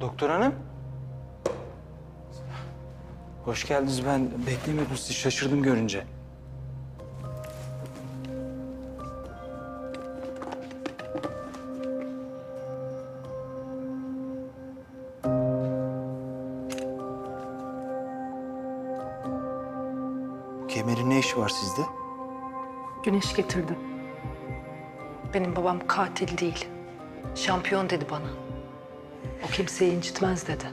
Doktor hanım. Hoş geldiniz. Ben beklemiyordum sizi. Şaşırdım görünce. Kemerin ne işi var sizde? Güneş getirdi. Benim babam katil değil. Şampiyon dedi bana. O kimseyi incitmez dedi.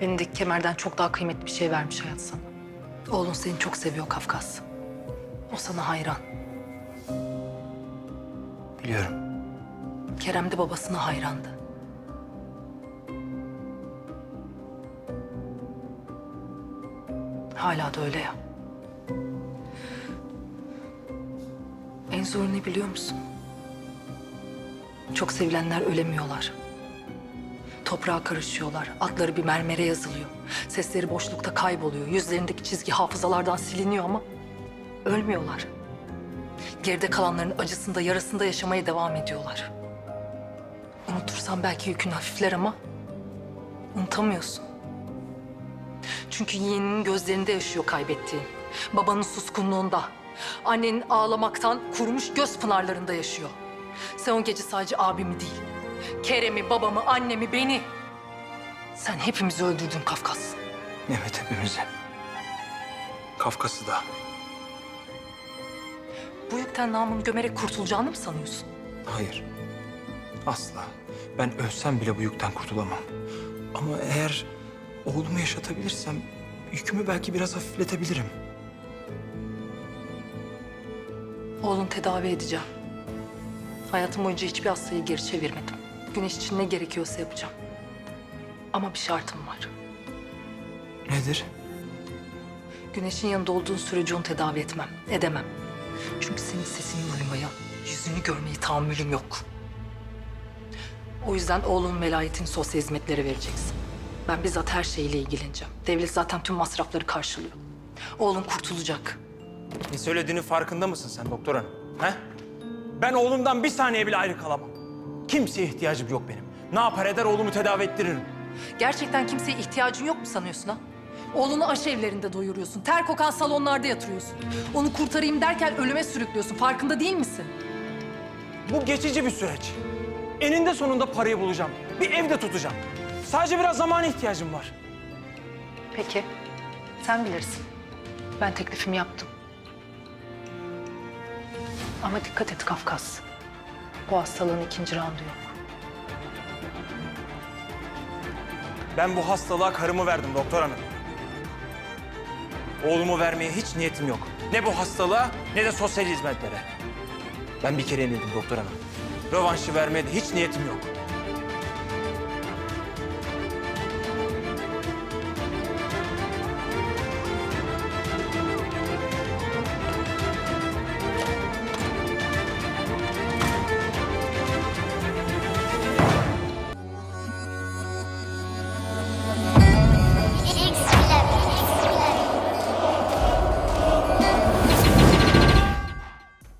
Elindeki kemerden çok daha kıymetli bir şey vermiş hayat sana. Oğlun seni çok seviyor Kafkas. O sana hayran. Biliyorum. Kerem de babasına hayrandı. Hala da öyle ya. En zor ne biliyor musun? Çok sevilenler ölemiyorlar. Toprağa karışıyorlar. Adları bir mermere yazılıyor. Sesleri boşlukta kayboluyor. Yüzlerindeki çizgi hafızalardan siliniyor ama ölmüyorlar. Geride kalanların acısında, yarasında yaşamaya devam ediyorlar. Unutursan belki yükün hafifler ama unutamıyorsun. Çünkü yeğeninin gözlerinde yaşıyor kaybettiğin. Babanın suskunluğunda. Annenin ağlamaktan kurumuş göz pınarlarında yaşıyor. Sen o gece sadece abimi değil, Kerem'i, babamı, annemi, beni. Sen hepimizi öldürdün Kafkas. Evet hepimizi. Kafkas'ı da. Bu yükten namını gömerek kurtulacağını mı sanıyorsun? Hayır. Asla. Ben ölsem bile bu yükten kurtulamam. Ama eğer oğlumu yaşatabilirsem yükümü belki biraz hafifletebilirim. Oğlun tedavi edeceğim. Hayatım boyunca hiçbir hastayı geri çevirmedim. Güneş için ne gerekiyorsa yapacağım. Ama bir şartım var. Nedir? Güneşin yanında olduğun sürece onu tedavi etmem, edemem. Çünkü senin sesini duymaya, yüzünü görmeye tahammülüm yok. O yüzden oğlunun velayetini sosyal hizmetlere vereceksin. Ben bizzat her şeyle ilgileneceğim. Devlet zaten tüm masrafları karşılıyor. Oğlun kurtulacak. Ne söylediğinin farkında mısın sen doktor hanım? He? Ben oğlumdan bir saniye bile ayrı kalamam. Kimseye ihtiyacım yok benim. Ne yapar eder oğlumu tedavi ettiririm. Gerçekten kimseye ihtiyacın yok mu sanıyorsun ha? Oğlunu aşı evlerinde doyuruyorsun. Ter kokan salonlarda yatırıyorsun. Onu kurtarayım derken ölüme sürüklüyorsun. Farkında değil misin? Bu geçici bir süreç. Eninde sonunda parayı bulacağım. Bir evde tutacağım. Sadece biraz zamana ihtiyacım var. Peki. Sen bilirsin. Ben teklifimi yaptım. Ama dikkat et Kafkas. Bu hastalığın ikinci roundu yok. Ben bu hastalığa karımı verdim doktor hanım. Oğlumu vermeye hiç niyetim yok. Ne bu hastalığa ne de sosyal hizmetlere. Ben bir kere yenildim doktor hanım. Rövanşı vermeye de hiç niyetim yok.